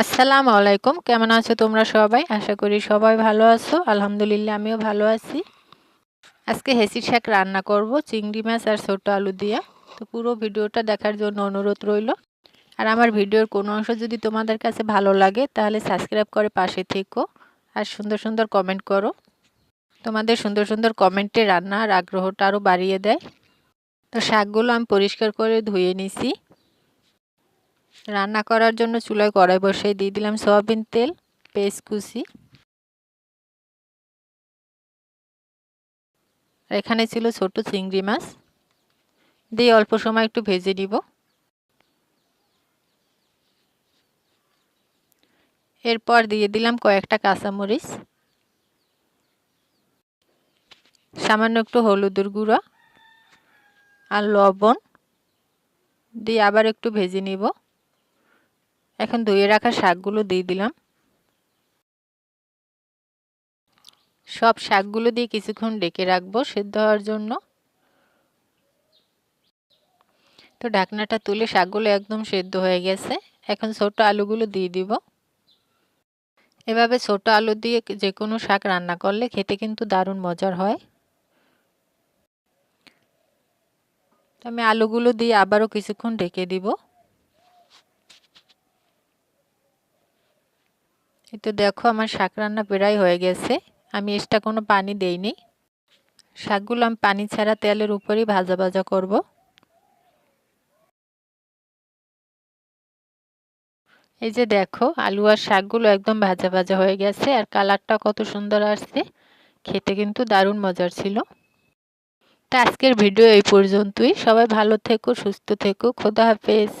আসসালামু আলাইকুম। কেমন আছো তোমরা সবাই? আশা করি সবাই ভালো আছো। আলহামদুলিল্লাহ, আমিও ভালো আছি। আজকে হেসির শাক রান্না করব, চিংড়ি মাছ আর ছোট আলু দিয়ে। তো পুরো ভিডিওটা দেখার জন্য অনুরোধ রইল। আর আমার ভিডিওর কোনো অংশ যদি তোমাদের কাছে ভালো লাগে, তাহলে সাবস্ক্রাইব করে পাশে থেকো আর সুন্দর সুন্দর কমেন্ট করো। তোমাদের সুন্দর সুন্দর কমেন্টে রান্নার আগ্রহটা আরও বাড়িয়ে দেয়। তো শাকগুলো আমি পরিষ্কার করে ধুয়ে নিছি। রান্না করার জন্য চুলায় কড়াই বসিয়ে দিয়ে দিলাম সয়াবিন তেল, পেস্ট কুচি। এখানে ছিল ছোট চিংড়ি মাছ। দিয়ে অল্প সময় একটু ভেজে নিব। এরপর দিয়ে দিলাম কয়েকটা কাঁচামরিচ। সামান্য একটু হলুদের গুঁড়ো আর লবণ। দিয়ে আবার একটু ভেজে নিব। এখন ধুয়ে রাখা শাকগুলো দিয়ে দিলাম। সব শাকগুলো দিয়ে কিছুক্ষণ ডেকে রাখব সেদ্ধ হওয়ার জন্য। তো ঢাকনাটা তুলে শাকগুলো একদম সেদ্ধ হয়ে গেছে। এখন ছোট আলুগুলো দিয়ে দিব। এভাবে ছোট আলু দিয়ে যে কোনো শাক রান্না করলে খেতে কিন্তু দারুণ মজার হয়। আমি আলুগুলো দিয়ে আবারও কিছুক্ষণ ঢেকে দিব। তো দেখো আমার শাক রান্না প্রায় হয়ে গেছে। আমি এক্সট্রা কোনো পানি দেইনি। শাকগুলো আমি পানি ছাড়া তেলের উপরেই ভাজা ভাজা করব। এই যে দেখো, আলু আর শাকগুলো একদম ভাজা ভাজা হয়ে গেছে আর কালারটা কত সুন্দর আসছে। খেতে কিন্তু দারুণ মজার ছিল। তা আজকের ভিডিও এই পর্যন্তই। সবাই ভালো থেকো, সুস্থ থেকো। খোদা হাফেজ।